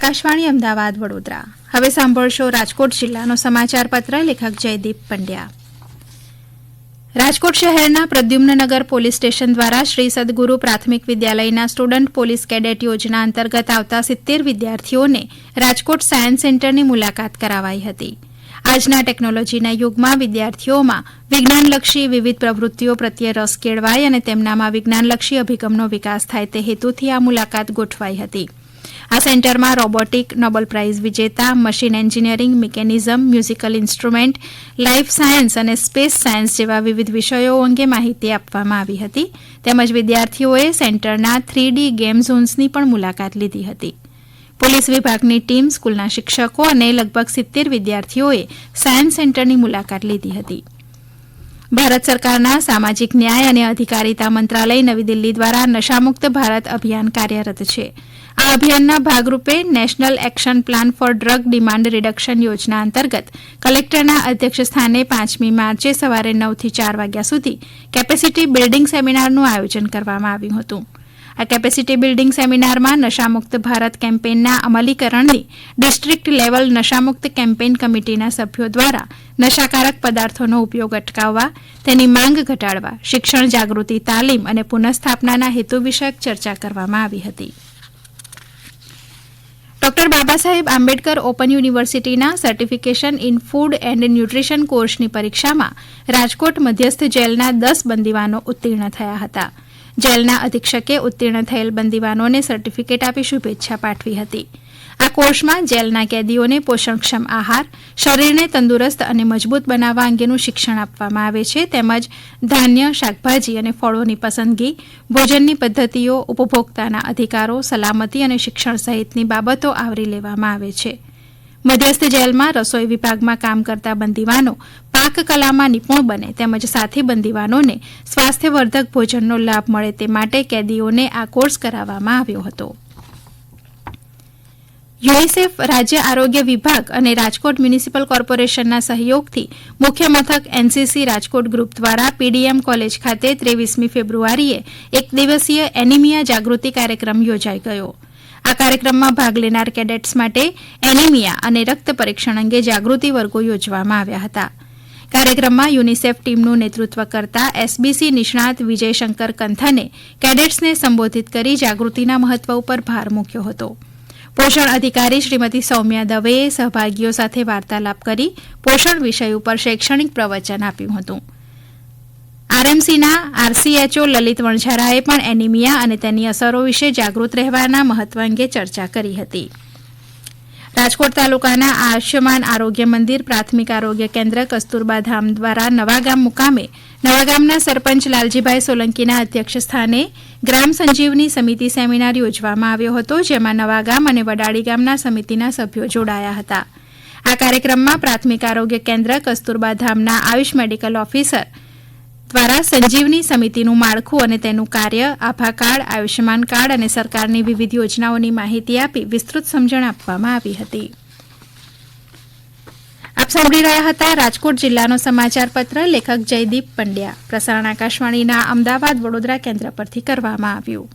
આકાશવાણી અમદાવાદ, વડોદરા. હવે સાંભળશો રાજકોટ જિલ્લાનો સમાચાર પત્ર, લેખક જયદીપ પંડ્યા. રાજકોટ શહેરના પ્રદ્યુમ્નનગર પોલીસ સ્ટેશન દ્વારા શ્રી સદગુરુ પ્રાથમિક વિદ્યાલયના સ્ટુડન્ટ પોલીસ કેડેટ યોજના અંતર્ગત આવતા સિત્તેર વિદ્યાર્થીઓને રાજકોટ સાયન્સ સેન્ટરની મુલાકાત કરાવાઈ હતી. આજના ટેકનોલોજીના યુગમાં વિદ્યાર્થીઓમાં વિજ્ઞાનલક્ષી વિવિધ પ્રવૃત્તિઓ પ્રત્યે રસ કેળવાય અને તેમનામાં વિજ્ઞાનલક્ષી અભિગમનો વિકાસ થાય તે હેતુથી આ મુલાકાત ગોઠવાઈ હતી. આ સેન્ટરમાં રોબોટિક, નોબલ પ્રાઇઝ વિજેતા, machine engineering, mechanism, musical instrument life science અને સ્પેસ સાયન્સ જેવા વિવિધ વિષયો અંગે માહિતી આપવામાં આવી હતી. તેમજ વિદ્યાર્થીઓએ સેન્ટરના થ્રી ડી ગેમ ઝોન્સની પણ મુલાકાત લીધી હતી. પોલીસ વિભાગની ટીમ, સ્કૂલના શિક્ષકો અને લગભગ સિત્તેર વિદ્યાર્થીઓએ સાયન્સ સેન્ટરની મુલાકાત લીધી હતી. ભારત સરકારના સામાજિક ન્યાય અને અધિકારીતા મંત્રાલય નવી દિલ્હી દ્વારા નશામુક્ત ભારત અભિયાન કાર્યરત છે. આ અભિયાનના ભાગરૂપે national action plan for drug demand reduction યોજના અંતર્ગત કલેક્ટરના અધ્યક્ષસ્થાને પાંચમી માર્ચે સવારે નવથી ચાર વાગ્યા સુધી કેપેસિટી બિલ્ડિંગ સેમિનારનું આયોજન કરવામાં આવ્યું હતું. આ કેપેસિટી બિલ્ડિંગ સેમિનારમાં નશામુક્ત ભારત કેમ્પેઇનના અમલીકરણની ડિસ્ટ્રિક્ટ લેવલ નશામુક્ત કેમ્પેઇન કમિટીના સભ્યો દ્વારા નશાકારક પદાર્થોનો ઉપયોગ અટકાવવા, તેની માંગ ઘટાડવા, શિક્ષણ જાગૃતિ, તાલીમ અને પુનઃસ્થાપનાના હેતુ વિષયક ચર્ચા કરવામાં આવી હતી. ડોક્ટર બાબા સાહેબ આંબેડકર ઓપન યુનિવર્સિટીના certification in food and nutrition કોર્સની પરીક્ષામાં રાજકોટ મધ્યસ્થ જેલના દસ બંદીવાનો ઉત્તીર્ણ થયા હતા. જેલના અધિક્ષકે ઉત્તીર્ણ થયેલ બંદીવાનોને સર્ટિફિકેટ આપી શુભેચ્છા પાઠવી હતી. આ કોર્સમાં જેલના કેદીઓને પોષણક્ષમ આહાર, શરીરને તંદુરસ્ત અને મજબૂત બનાવવા અંગેનું શિક્ષણ આપવામાં આવે છે, તેમજ ધાન્ય, શાકભાજી અને ફળોની પસંદગી, ભોજનની પદ્ધતિઓ, ઉપભોક્તાના અધિકારો, સલામતી અને શિક્ષણ સહિતની બાબતો આવરી લેવામાં આવે છે. મધ્યસ્થ જેલમાં રસોઈ વિભાગમાં કામ કરતા બંદીવાનો પાક કલામાં નિપુણ બને તેમજ સાથી સ્વાસ્થ્યવર્ધક ભોજનનો લાભ મળે તે માટે કેદીઓને આ કોર્સ કરાવવામાં આવ્યો હતો. યુનિસેફ રાજ્ય આરોગ્ય વિભાગ અને રાજકોટ મ્યુનિસિપલ કોર્પોરેશનના સહયોગથી મુખ્ય મથક એનસીસી રાજકોટ ગ્રુપ દ્વારા પીડીએમ કોલેજ ખાતે ત્રેવીસમી ફેબ્રુઆરીએ એક દિવસીય એનિમિયા જાગૃતિ કાર્યક્રમ યોજાઈ ગયો. આ કાર્યક્રમમાં ભાગ લેનાર કેડેટ્સ માટે એનિમિયા અને રક્ત પરીક્ષણ અંગે જાગૃતિ વર્ગો યોજવામાં આવ્યા હતા. કાર્યક્રમમાં યુનિસેફ ટીમનું નેતૃત્વ કરતા એસબીસી નિષ્ણાત વિજયશંકર કંથને કેડેટ્સને સંબોધિત કરી જાગૃતિના મહત્વ ઉપર ભાર મૂક્યો હતો. પોષણ અધિકારી શ્રીમતી સૌમ્યા દવેએ સહભાગીઓ સાથે વાર્તાલાપ કરી પોષણ વિષય ઉપર શૈક્ષણિક પ્રવચન આપ્યું હતું. આરએમસીના આરસીએચઓ લલિત વણઝારાએ પણ એનિમિયા અને તેની અસરો વિશે જાગૃત રહેવાના મહત્વ અંગે ચર્ચા કરી હતી. રાજકોટ તાલુકાના આયુષ્યમાન આરોગ્ય મંદિર, પ્રાથમિક આરોગ્ય કેન્દ્ર, કસ્તુરબા ધામ દ્વારા નવાગામ મુકામે નવાગામના સરપંચ લાલજીભાઈ સોલંકીના અધ્યક્ષ સ્થાને ગ્રામ સંજીવની સમિતિ સેમિનાર યોજવામાં આવ્યો હતો, જેમાં નવાગામ અને વડાળી ગામના સમિતિના સભ્યો જોડાયા હતા. આ કાર્યક્રમમાં પ્રાથમિક આરોગ્ય કેન્દ્ર, કસ્તુરબા ધામના આયુષ મેડિકલ ઓફિસર દ્વારા સંજીવની સમિતિનું માળખું અને તેનું કાર્ય આભા કાર્ડ આયુષ્યમાન કાર્ડ અને સરકારની વિવિધ યોજનાઓની માહિતી આપી વિસ્તૃત સમજણ આપવામાં આવી હતી. આપ સાંભળી રહ્યા હતા રાજકોટ જિલ્લાનો સમાચાર પત્ર લેખક જયદીપ પંડ્યા. પ્રસારણ આકાશવાણીના અમદાવાદ વડોદરા કેન્દ્ર પરથી કરવામાં આવ્યું.